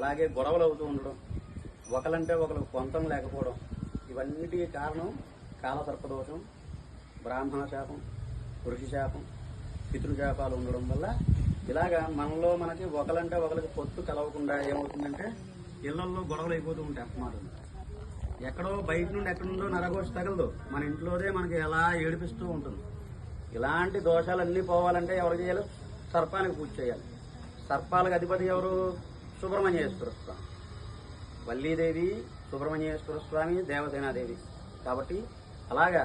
అలాగే గొడవలు అవుతూ ఉండడం ఒకలంటే ఒకరు పొంతం లేకపోవడం ఇవన్నిటికీ కారణం కాలసర్పదోషం బ్రాహ్మణ శాపం ఋషి శాపం పితృశాపాలు ఉండడం వల్ల ఇలాగా మనలో మనకి ఒకలంటే ఒకరికి పొత్తు కలవకుండా ఏమవుతుందంటే ఇళ్ళలో గొడవలు అయిపోతూ ఉంటాయి అపమానం ఎక్కడో బయట నుండి ఎక్కడి నుండో నరగోషి తగలదు. మన ఇంట్లోదే మనకి ఎలా ఏడిపిస్తూ ఉంటుంది. ఇలాంటి దోషాలన్నీ పోవాలంటే ఎవరు చేయాలి? సర్పానికి పూజ చేయాలి. సర్పాలకు అధిపతి ఎవరు? సుబ్రహ్మణ్యేశ్వర స్వామి వల్లీదేవి సుబ్రహ్మణ్యేశ్వర స్వామి దేవసేనాదేవి. కాబట్టి అలాగా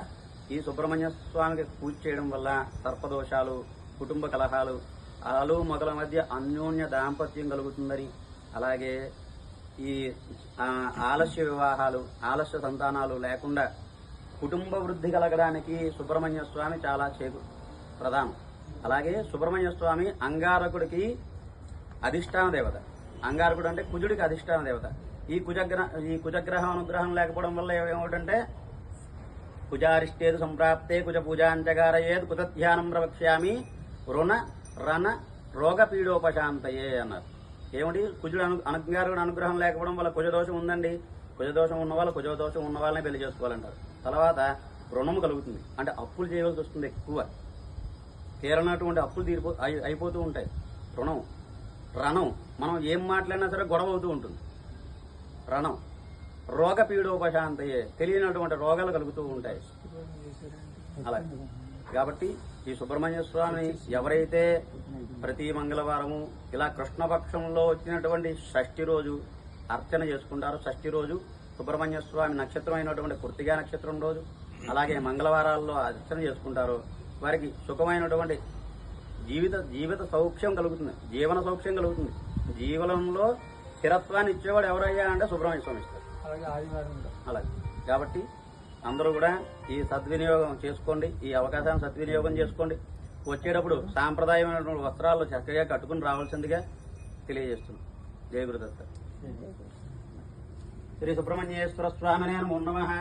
ఈ సుబ్రహ్మణ్య స్వామికి పూజ చేయడం వల్ల సర్పదోషాలు కుటుంబ కలహాలు అలలు మొదల మధ్య అన్యోన్య దాంపత్యం కలుగుతుందని అలాగే ఈ ఆలస్య వివాహాలు ఆలస్య సంతానాలు లేకుండా కుటుంబ వృద్ధి కలగడానికి సుబ్రహ్మణ్య స్వామి చాలా చేకు ప్రధానం. అలాగే సుబ్రహ్మణ్య స్వామి అంగారకుడికి అధిష్టాన దేవత. అంగారకుడు అంటే కుజుడికి అధిష్టాన దేవత. ఈ కుజగ్రహ ఈ కుజగ్రహం అనుగ్రహం లేకపోవడం వల్ల ఏమిటంటే కుజారిష్టేదు సంప్రాప్తే కుజ పూజాంచగారయేద్ కుజ ధ్యానం ప్రవక్ష్యామి రుణ రణ రోగ పీడోపశాంతయే అన్నారు. ఏమిటి కుజుడు అను అనుగారుడు అనుగ్రహం లేకపోవడం వల్ల కుజదోషం ఉందండి. కుజదోషం ఉన్న వాళ్ళు కుజదోషం ఉన్న వాళ్ళని పెళ్ళి చేసుకోవాలంటారు. తర్వాత రుణం కలుగుతుంది. అంటే అప్పులు చేయవలసి వస్తుంది ఎక్కువ. తీరనటువంటి అప్పులు తీరిపో అయిపోతూ ఉంటాయి. రుణం రణం మనం ఏం మాట్లాడినా సరే గొడవ అవుతూ ఉంటుంది. రణం. రోగ పీడోపశాంతయే. తెలియనటువంటి రోగాలు కలుగుతూ ఉంటాయి. అలా. కాబట్టి ఈ సుబ్రహ్మణ్య స్వామి ఎవరైతే ప్రతి మంగళవారము ఇలా కృష్ణపక్షంలో వచ్చినటువంటి షష్ఠి రోజు అర్చన చేసుకుంటారో షష్ఠి రోజు సుబ్రహ్మణ్య స్వామి నక్షత్రం అయినటువంటి కృతిగా నక్షత్రం రోజు అలాగే మంగళవారాల్లో అర్చన చేసుకుంటారో వారికి సుఖమైనటువంటి జీవిత జీవిత సౌఖ్యం కలుగుతుంది. జీవన సౌఖ్యం కలుగుతుంది. జీవనంలో స్థిరత్వాన్ని ఇచ్చేవాడు ఎవరయ్యా అంటే సుబ్రహ్మణ్య స్వామి ఇస్తారు అలాగే కాబట్టి అందరూ కూడా ఈ సద్వినియోగం చేసుకోండి ఈ అవకాశాన్ని సద్వినియోగం చేసుకోండి. వచ్చేటప్పుడు సాంప్రదాయమైనటువంటి వస్త్రాలు చక్కగా కట్టుకుని రావాల్సిందిగా తెలియజేస్తున్నాం. జయ గురుదత్త. శ్రీ సుబ్రహ్మణ్యేశ్వర స్వామి నమో నమః.